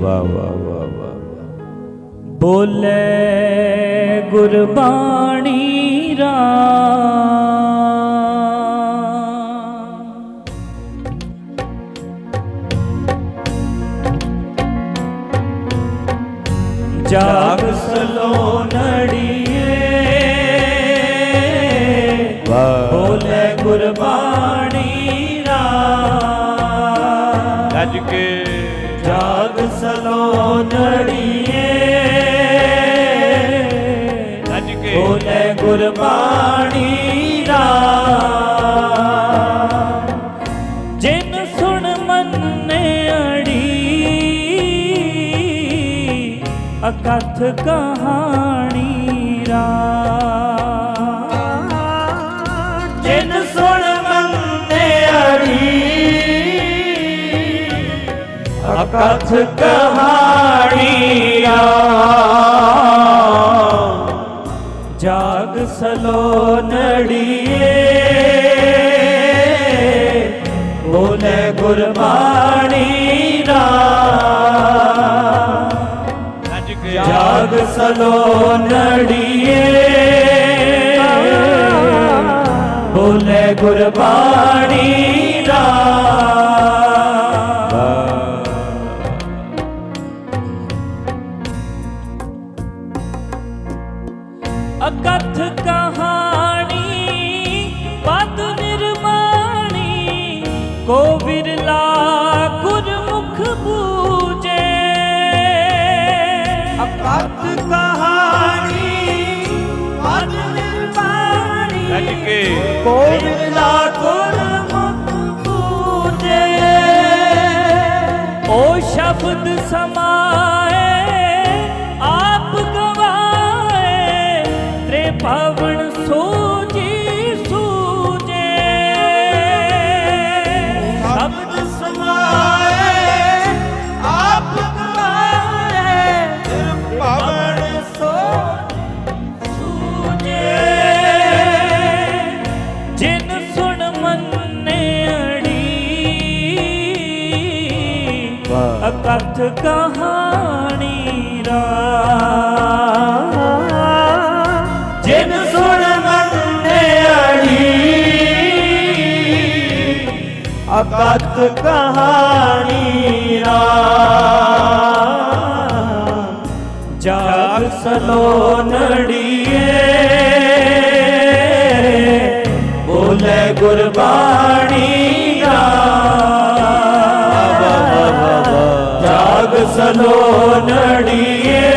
ਵਾਹ ਵਾਹ ਵਾਹ ਵਾਹ ਵਾਹ। ਬੋਲੇ ਗੁਰਬਾਣੀ ਰਾ ਜਾਗ ਸਲੋ ਨੜੀਏ ਬੋਲੇ ਗੁਰਬਾਣੀ ਰਾ ਗੱਜ ਕੇ। ਜਾਗ ਸਲੋ ਨੜੀਏ ਗੱਜ ਕੇ। ਬੋਲੇ ਗੁਰਬਾਣੀ ਰਾ ਜਿਨ ਸੁਣ ਮੰਨੇ ਅੜੀ ਅਕਥ ਕਹਾਣੀ ਰਾ ਅਕਥ ਕਹਾਣੀ ਜਾਗ ਸਲੋ ਨੜੀਏ ਬੋਲੇ ਗੁਰਬਾਣੀ ਰਾ ਜਾਗ ਸਲੋ ਨੜੀਏ ਬੋਲੇ ਗੁਰਬਾਣੀ ਰਾ ਅਕਥ ਕਹਾਣੀ ਪਦ ਨਿਰਮਾਣੀ ਕੋ ਵਿਰਲਾ ਗੁਰਮੁਖ ਬੂਜੇ ਅਕਥ ਕਹਾਣੀ ਪਦ ਨਿਰਮਾਣੀ ਕੋ। ਵਿਰਲਾ ਵਾਹ। ਅਕਥ ਕਹਾਣੀ ਰਾ ਜਿਨ ਸੁਣ ਮੰਨੇ ਅੜੀ, ਅਕਥ ਕਹਾਣੀ ਰਾ ਜਾਗ ਸਲੋ ਨੜੀਏ, ਬੋਲੇ ਗੁਰਬਾਣੀ ਜਾਗ ਸਲੋ ਨੜੀਏ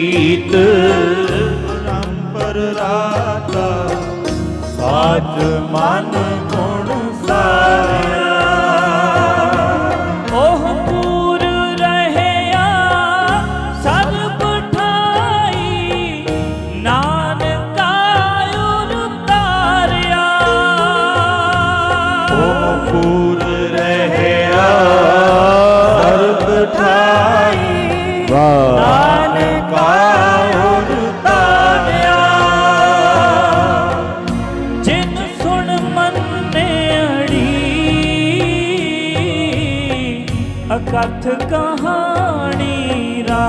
ਅਤੀਤ ਪਰੰਪਰ ਰਾਤਾ ਸਾਚ ਮਨ ਗੁਣ ਸਾਰਿਆ। ਉਹ ਪੂਰ ਰਹਿਆ ਸਰਬ ਠਾਈ ਨਾਨਕਾ ਉਤਾਰਿਆ ਉਹ ਪੂਰ ਰਹਿਆ। ਅਕਥ ਕਹਾਣੀ ਰਾ।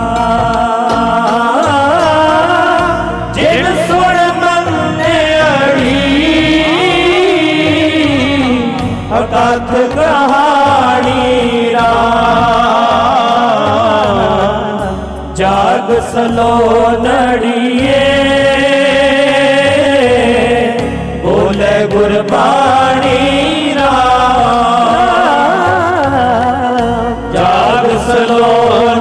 ਜਿਨ ਸੁਣ ਮੰਨੇ ਅੜੀ ਅਕਥ ਕਹਾਣੀ ਰਾ। ਜਾਗ ਸਲੋ ਨੜੀਏ, ਬੋਲੇ ਗੁਰਬਾਣੀ Barcelona.